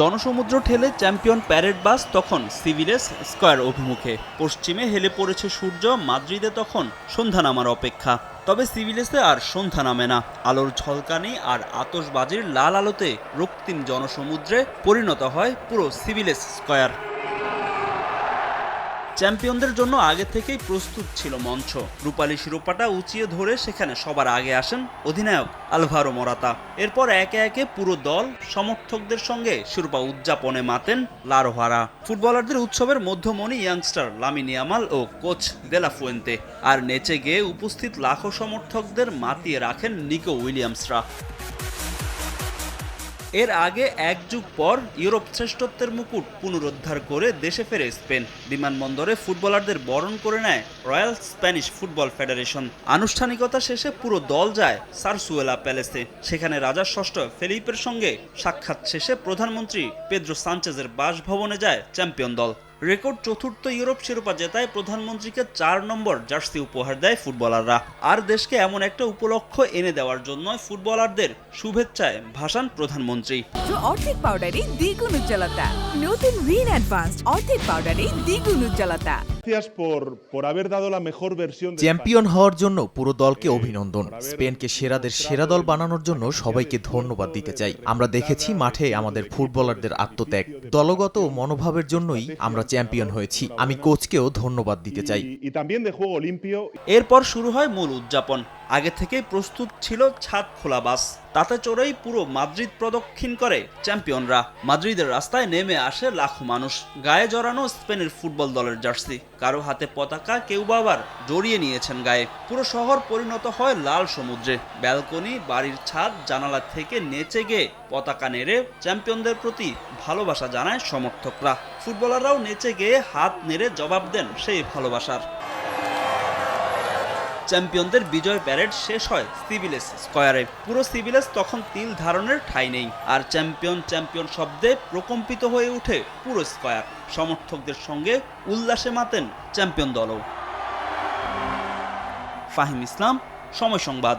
জনসমুদ্র ঠেলে champion parade বাস তখন সিভিলেস square অভিমুখে। পশ্চিমে হেলে পড়েছে সূর্য, মাদ্রিদে তখন সন্ধ্যা নামার অপেক্ষা। তবে সিভিলেসে আর সন্ধ্যা নামে না। আলোর ঝলকানি আর আতশবাজির লাল আলোতে রক্তিম জনসমুদ্রে পরিণত হয় পুরো সিভিলেস স্কয়ার। চ্যাম্পিয়নদের জন্য আগে থেকেই প্রস্তুত ছিল মঞ্চ। রূপালী শিরোপাটা উঁচিয়ে ধরে সেখানে সবার আগে আসেন অধিনায়ক আলভারো মোরাতা। এরপর একে একে পুরো দল সমর্থকদের সঙ্গে শিরোপা উদযাপনে মাতেন লারোহারা। ফুটবলারদের উৎসবের মধ্যমণি ইয়াংস্টার লামিনি আমাল ও কোচ দেলা ফুয়েন্তে। আর নেচে গিয়ে উপস্থিত লাখো সমর্থকদের মাতিয়ে রাখেন নিকো উইলিয়ামসরা। এর আগে এক যুগ পর ইউরোপ শ্রেষ্ঠত্বের মুকুট পুনরুদ্ধার করে দেশে ফেরে স্পেন। বিমানবন্দরে ফুটবলারদের বরণ করে নেয় রয়্যাল স্প্যানিশ ফুটবল ফেডারেশন। আনুষ্ঠানিকতা শেষে পুরো দল যায় সারসুয়েলা প্যালেসে। সেখানে রাজা ষষ্ঠ ফেলিপের সঙ্গে সাক্ষাৎ শেষে প্রধানমন্ত্রী পেদ্রো সানচেজের বাসভবনে যায় চ্যাম্পিয়ন দল। রেকর্ড চতুর্থ ইউরোপ শিরোপা জেতায় প্রধানমন্ত্রীকে চার নম্বর জার্সি উপহার দেয় ফুটবলাররা। আর দেশকে এমন একটা উপলক্ষ এনে দেওয়ার জন্য ফুটবলারদের শুভেচ্ছায় ভাসান প্রধানমন্ত্রী। অর্থিক পাউডারে দ্বিগুণ উজ্জ্বলতা। নতুন রিন অ্যাডভান্সড অর্ধেক পাউডারে দ্বিগুণ উজ্জ্বলতা। চ্যাম্পিয়ন হওয়ার জন্য পুরো দলকে অভিনন্দন। স্পেনকে সেরাদের সেরা দল বানানোর জন্য সবাইকে ধন্যবাদ দিতে চাই। আমরা দেখেছি মাঠে আমাদের ফুটবলারদের আত্মত্যাগ। দলগত মনোভাবের জন্যই আমরা চ্যাম্পিয়ন হয়েছি। আমি কোচকেও ধন্যবাদ দিতে চাই। এরপর শুরু হয় মূল উদযাপন। আগে থেকেই প্রস্তুত ছিল ছাদ খোলা বাস। তাতে চড়েই পুরো মাদ্রিদ প্রদক্ষিণ করে চ্যাম্পিয়নরা। মাদ্রিদের রাস্তায় নেমে আসে লাখো মানুষ। গায়ে জড়ানো স্পেনের ফুটবল দলের জার্সি। কারও হাতে পতাকা কেউ বা আবার জড়িয়ে নিয়েছেন গায়ে। পুরো শহর পরিণত হয় লাল সমুদ্রে। ব্যালকনি, বাড়ির ছাদ, জানালা থেকে নেচে গিয়ে পতাকা নেড়ে চ্যাম্পিয়নদের প্রতি ভালোবাসা জানায় সমর্থকরা। ফুটবলাররাও নেচে গিয়ে হাত নেড়ে জবাব দেন সেই ভালোবাসার। চ্যাম্পিয়নদের বিজয় প্যারেড শেষ হয় সিভিলেস স্কয়ারে। পুরো সিভিলেস তখন তিল ধারণের ঠাঁই নেই। আর চ্যাম্পিয়ন চ্যাম্পিয়ন শব্দে প্রকম্পিত হয়ে ওঠে পুরো স্কয়ার। সমর্থকদের সঙ্গে উল্লাসে মাতেন চ্যাম্পিয়ন দলও। ফাহিম ইসলাম, সময় সংবাদ।